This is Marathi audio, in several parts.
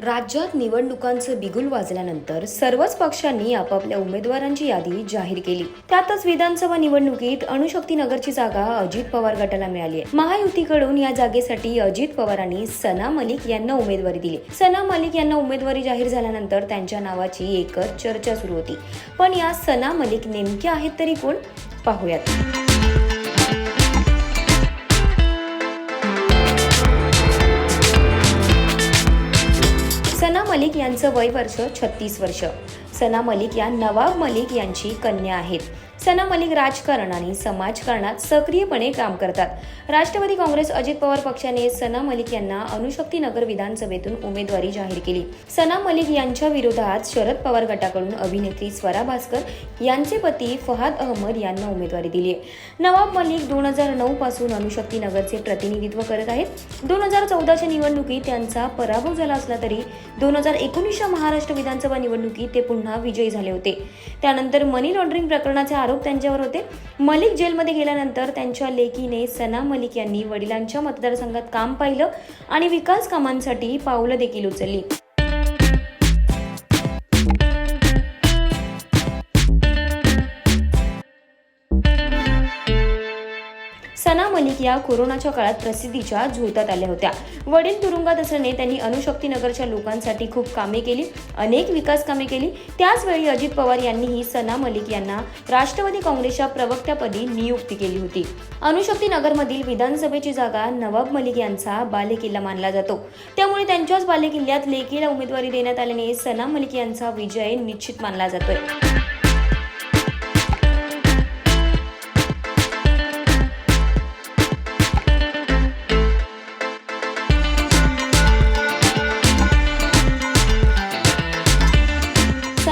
राज्यात निवडणुकांचं बिगुल वाजल्यानंतर सर्वच पक्षांनी आपापल्या उमेदवारांची यादी जाहीर केली. त्यातच विधानसभा निवडणुकीत अणुशक्ती नगरची जागा अजित पवार गटाला मिळाली आहे. महायुतीकडून या जागेसाठी अजित पवारांनी सना मलिक यांना उमेदवारी दिली. सना मलिक यांना उमेदवारी जाहीर झाल्यानंतर त्यांच्या नावाची एकच चर्चा सुरू होती. पण या सना मलिक नेमक्या आहेत तरी कोण? पाहूयात. सना मलिक यांचं वय वर्ष छत्तीस वर्ष. सना मलिक या नवाब मलिक यांची कन्या आहेत. सना मलिक राजकारण आणि समाजकारणात सक्रियपणे काम करतात. राष्ट्रवादी काँग्रेस अजित पवार पक्षाने सना मलिक यांना अणुशक्ती नगर विधानसभेतून उमेदवारी जाहीर केली. सना मलिक यांच्या विरोधात शरद पवार गटाकडून अभिनेत्री स्वरा भास्कर यांचे पती फहाद अहमद यांना उमेदवारी दिली आहे. नवाब मलिक दोन हजार नऊ पासून अणुशक्ती नगरचे प्रतिनिधित्व करत आहेत. दोन हजार चौदाच्या निवडणुकीत त्यांचा पराभव झाला असला तरी दोन हजार एकोणीसच्या महाराष्ट्र विधानसभा निवडणुकीत ते पुन्हा विजयी झाले होते. त्यानंतर मनी लॉन्ड्रिंग प्रकरणाचे आरोप त्यांच्यावर होते. मलिक जेलमध्ये गेल्यानंतर त्यांच्या लेकीने सना मलिक यांनी वडिलांच्या मतदारसंघात काम पाहिलं आणि विकास कामांसाठी पावलं देखील उचलली. सना मलिक या कोरोनाच्या काळात प्रसिद्धीच्या झोतात आल्या होत्या. वडील तुरुंगात असल्याने त्यांनी अणुशक्तीनगरच्या लोकांसाठी खूप कामे केली अनेक विकास कामे केली. त्याचवेळी अजित पवार यांनीही सना मलिक यांना राष्ट्रवादी काँग्रेसच्या प्रवक्त्यापदी नियुक्ती केली होती. अणुशक्ती नगरमधील विधानसभेची जागा नवाब मलिक यांचा बालेकिल्ला मानला जातो. त्यामुळे त्यांच्याच बालेकिल्ल्यात लेकीला उमेदवारी देण्यात आल्याने सना मलिक यांचा विजय निश्चित मानला जातोय.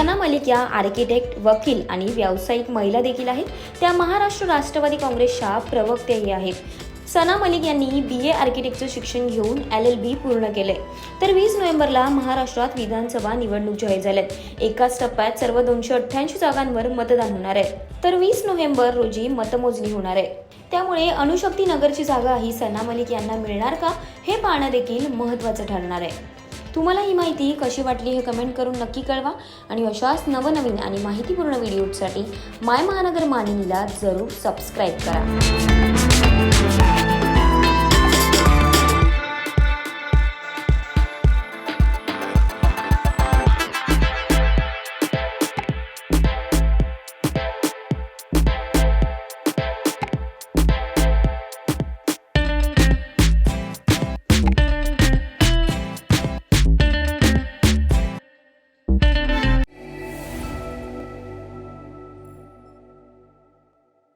सना मलिक या आर्किटेक्ट वकील आणि व्यावसायिक महिला देखील आहेत. त्या महाराष्ट्र राष्ट्रवादी काँग्रेसच्या प्रवक्त्याही आहेत. सना मलिक यांनी बी ए आर्किटेक्टचं शिक्षण घेऊन एल एल बी पूर्ण केलंय. तर वीस नोव्हेंबरला महाराष्ट्रात विधानसभा निवडणूक जाहीर झाल्यात. एकाच टप्प्यात सर्व दोनशे अठ्ठ्याऐंशी जागांवर मतदान होणार आहे. तर वीस नोव्हेंबर रोजी मतमोजणी होणार आहे. त्यामुळे अणुशक्ती नगरची जागा ही सना मलिक यांना मिळणार का हे पाहणं देखील महत्त्वाचं ठरणार आहे. तुम्हाला ही माहिती कशी वाटली हे कमेंट करून नक्की कळवा. आणि अशाच नवनवीन आणि माहितीपूर्ण व्हिडिओसाठी माय महानगर मानिनीला जरूर सबस्क्राईब करा.